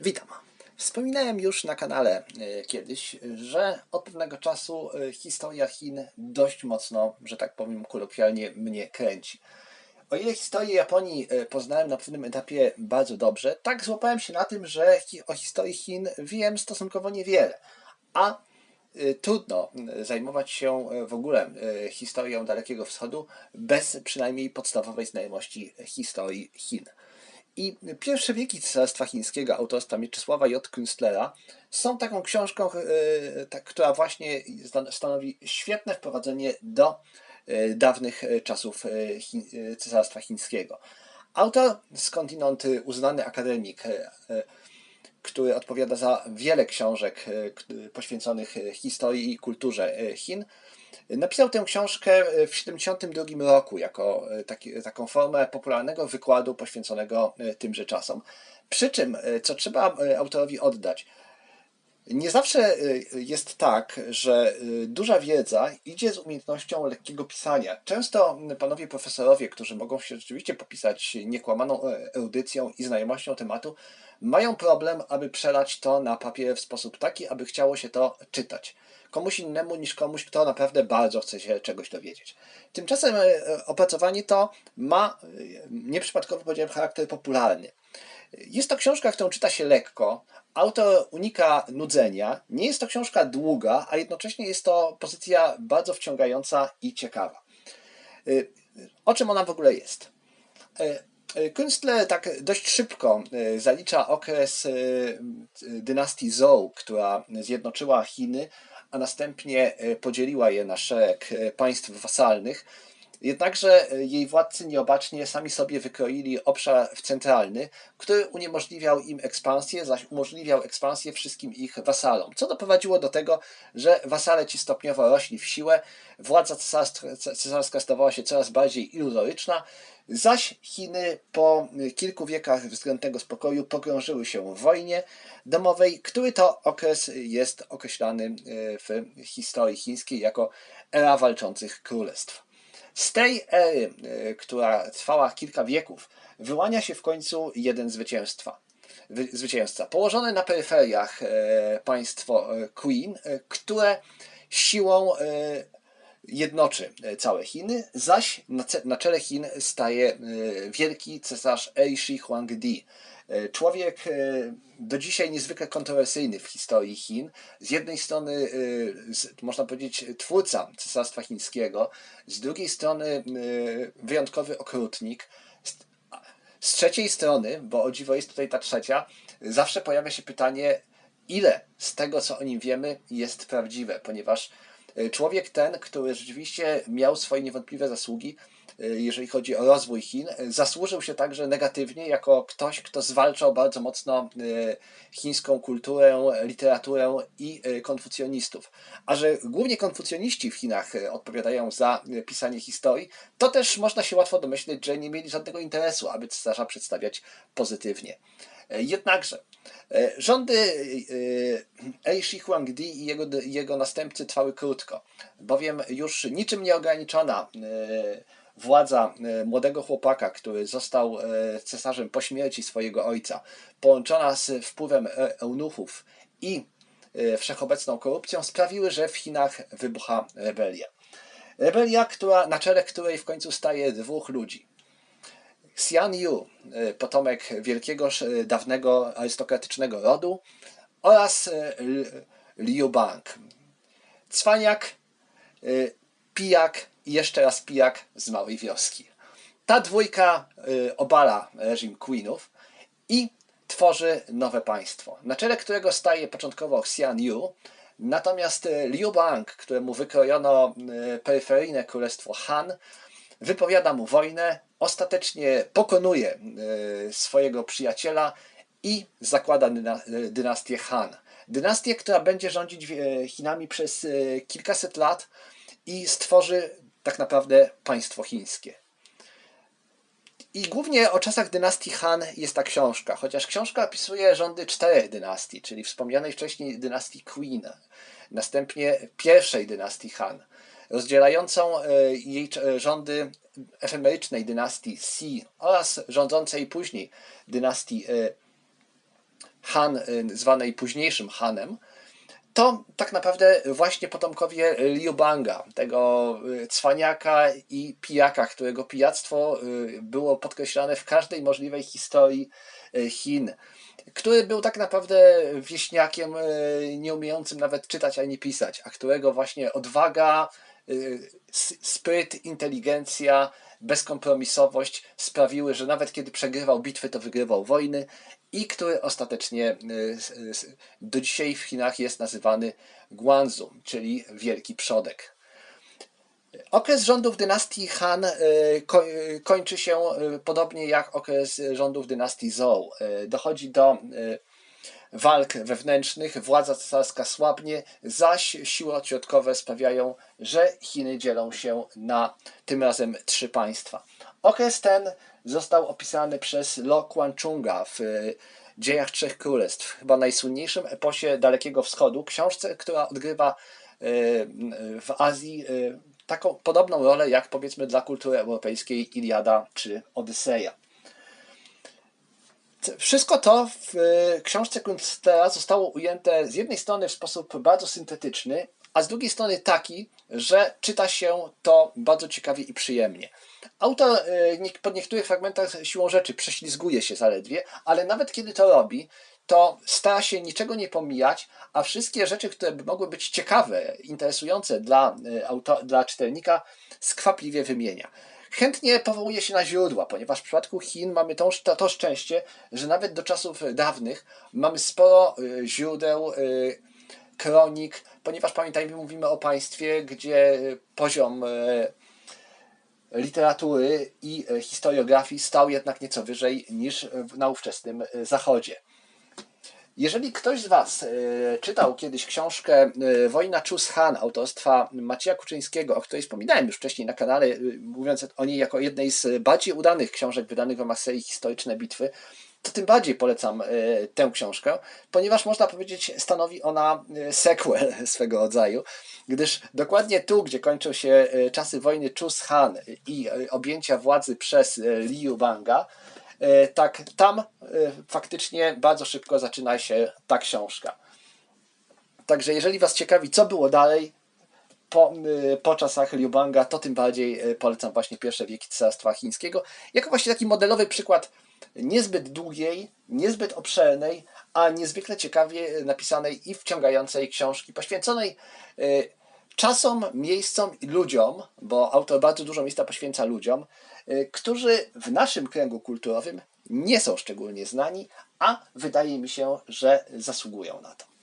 Witam. Wspominałem już na kanale e, kiedyś, że od pewnego czasu e, historia Chin dość mocno, że tak powiem kolokwialnie, mnie kręci. O ile historię Japonii e, poznałem na pewnym etapie bardzo dobrze, tak złapałem się na tym, że o historii Chin wiem stosunkowo niewiele. A trudno zajmować się w ogóle historią Dalekiego Wschodu bez przynajmniej podstawowej znajomości historii Chin. I pierwsze wieki Cesarstwa Chińskiego autorstwa Mieczysława J. Künstlera są taką książką, e, ta, która właśnie stan- stanowi świetne wprowadzenie do e, dawnych e, czasów Cesarstwa Chińskiego. Autor, skądinąd uznany akademik, który odpowiada za wiele książek poświęconych historii i kulturze Chin, Napisał tę książkę e, w 1972 roku jako e, taki, taką formę popularnego wykładu poświęconego e, tymże czasom. Przy czym, co trzeba autorowi oddać, nie zawsze e, jest tak, że e, duża wiedza idzie z umiejętnością lekkiego pisania. Często panowie profesorowie, którzy mogą się rzeczywiście popisać niekłamaną erudycją i znajomością tematu, mają problem, aby przelać to na papier w sposób taki, aby chciało się to czytać. Komuś innemu niż komuś, kto naprawdę bardzo chce się czegoś dowiedzieć. Tymczasem e, opracowanie to ma, e, nieprzypadkowo powiedziałem, charakter popularny. Jest to książka, którą czyta się lekko. Autor unika nudzenia. Nie jest to książka długa, a jednocześnie jest to pozycja bardzo wciągająca i ciekawa. Y, O czym ona w ogóle jest? Y, y, Künstler tak dość szybko zalicza okres dynastii Zhou, która zjednoczyła Chiny, a następnie podzieliła je na szereg państw wasalnych. Jednakże y, jej władcy nieobacznie sami sobie wykroili obszar centralny, który uniemożliwiał im ekspansję, zaś umożliwiał ekspansję wszystkim ich wasalom, co doprowadziło do tego, że wasale ci stopniowo rośli w siłę, władza cesarska stawała się coraz bardziej iluzoryczna, zaś Chiny po kilku wiekach względnego spokoju pogrążyły się w wojnie domowej, który to okres jest określany y, w historii chińskiej jako era walczących królestw. Z tej ery, y, która trwała kilka wieków, wyłania się w końcu jeden zwycięstwa. wy- Zwycięzca. Położone na peryferiach e, państwo e, Queen, które siłą jednoczy całe Chiny, zaś na, czele Chin staje wielki cesarz Eishi Huangdi. E, Człowiek e, do dzisiaj niezwykle kontrowersyjny w historii Chin. Z jednej strony, e, można powiedzieć, twórca cesarstwa chińskiego, z drugiej strony wyjątkowy okrutnik. Z- trzeciej strony, bo o dziwo jest tutaj ta trzecia, zawsze pojawia się pytanie, ile z tego, co o nim wiemy, jest prawdziwe, ponieważ człowiek ten, który rzeczywiście miał swoje niewątpliwe zasługi, jeżeli chodzi o rozwój Chin, e, zasłużył się także negatywnie jako ktoś, kto zwalczał bardzo mocno e, chińską kulturę, literaturę i e, konfucjonistów. A że głównie konfucjoniści w Chinach e, odpowiadają za e, pisanie historii, to też można się łatwo domyśleć, że nie mieli żadnego interesu, aby cesarza przedstawiać pozytywnie. E, Jednakże e, rządy e, Eishi Huangdi i jego, jego następcy trwały krótko, bowiem już niczym nieograniczona e, władza e, młodego chłopaka, który został e, cesarzem po śmierci swojego ojca, połączona z wpływem e, eunuchów i wszechobecną korupcją, sprawiły, że w Chinach wybucha rebelia. Rebelia, która, na czele której w końcu staje dwóch ludzi. Xian Yu, potomek wielkiego, dawnego arystokratycznego rodu oraz Liu Bang. Cwaniak, pijak i jeszcze raz pijak z małej wioski. Ta dwójka e, obala reżim Queenów i tworzy nowe państwo, na czele którego staje początkowo Xian Yu, natomiast e, Liu Bang, któremu wykrojono e, peryferyjne królestwo Han, wypowiada mu wojnę, ostatecznie pokonuje swojego przyjaciela i zakłada dyna- dynastię Han. Dynastię, która będzie rządzić Chinami przez kilkaset lat i stworzy tak naprawdę państwo chińskie. I głównie o czasach dynastii Han jest ta książka, chociaż książka opisuje rządy czterech dynastii, czyli wspomnianej wcześniej dynastii Queen, następnie pierwszej dynastii Han, rozdzielającą e, jej e, rządy efemerycznej dynastii Si oraz rządzącej później dynastii e, Han, zwanej późniejszym Hanem, to tak naprawdę właśnie potomkowie Liu Banga, tego y, cwaniaka i pijaka, którego pijactwo y, było podkreślane w każdej możliwej historii y, Chin, który był tak naprawdę wieśniakiem nieumiejącym nawet czytać ani pisać, a którego właśnie odwaga, spryt, inteligencja, bezkompromisowość sprawiły, że nawet kiedy przegrywał bitwy, to wygrywał wojny i który ostatecznie do dzisiaj w Chinach jest nazywany Guangzhou, czyli Wielki Przodek. Okres rządów dynastii Han kończy się podobnie jak okres rządów dynastii Zhou. Dochodzi do walk wewnętrznych, władza cesarska słabnie, zaś siły odśrodkowe sprawiają, że Chiny dzielą się na tym razem trzy państwa. Okres ten został opisany przez Lo Kuan-chunga w Dziejach Trzech Królestw, chyba najsłynniejszym eposie Dalekiego Wschodu, książce, która odgrywa e, w Azji e, taką podobną rolę jak powiedzmy dla kultury europejskiej Iliada czy Odyseja. Wszystko to w e, książce Kunstera zostało ujęte z jednej strony w sposób bardzo syntetyczny, a z drugiej strony taki, że czyta się to bardzo ciekawie i przyjemnie. Autor e, po niektórych fragmentach siłą rzeczy prześlizguje się zaledwie, ale nawet kiedy to robi, to stara się niczego nie pomijać, a wszystkie rzeczy, które mogły być ciekawe, interesujące dla, e, auto, dla czytelnika, skwapliwie wymienia. Chętnie powołuje się na źródła, ponieważ w przypadku Chin mamy to, to, szczęście, że nawet do czasów dawnych mamy sporo e, źródeł, kronik, ponieważ pamiętajmy, mówimy o państwie, gdzie poziom literatury i historiografii stał jednak nieco wyżej niż na ówczesnym Zachodzie. Jeżeli ktoś z Was e, czytał kiedyś książkę Wojna Chus Han autorstwa Macieja Kuczyńskiego, o której wspominałem już wcześniej na kanale, mówiąc o niej jako jednej z bardziej udanych książek wydanych w ramach Historyczne Bitwy, to tym bardziej polecam e, tę książkę, ponieważ można powiedzieć, stanowi ona e, sequel swego rodzaju, gdyż dokładnie tu, gdzie kończą się e, czasy wojny Chus Han i objęcia władzy przez Liu Banga, tak tam faktycznie bardzo szybko zaczyna się ta książka. Także jeżeli Was ciekawi, co było dalej, po, po czasach Liu Banga, to tym bardziej polecam właśnie pierwsze wieki Cesarstwa Chińskiego, jako właśnie taki modelowy przykład niezbyt długiej, niezbyt obszernej, a niezwykle ciekawie napisanej i wciągającej książki, poświęconej e, czasom, miejscom i ludziom, bo autor bardzo dużo miejsca poświęca ludziom, e, którzy w naszym kręgu kulturowym nie są szczególnie znani, a wydaje mi się, że zasługują na to.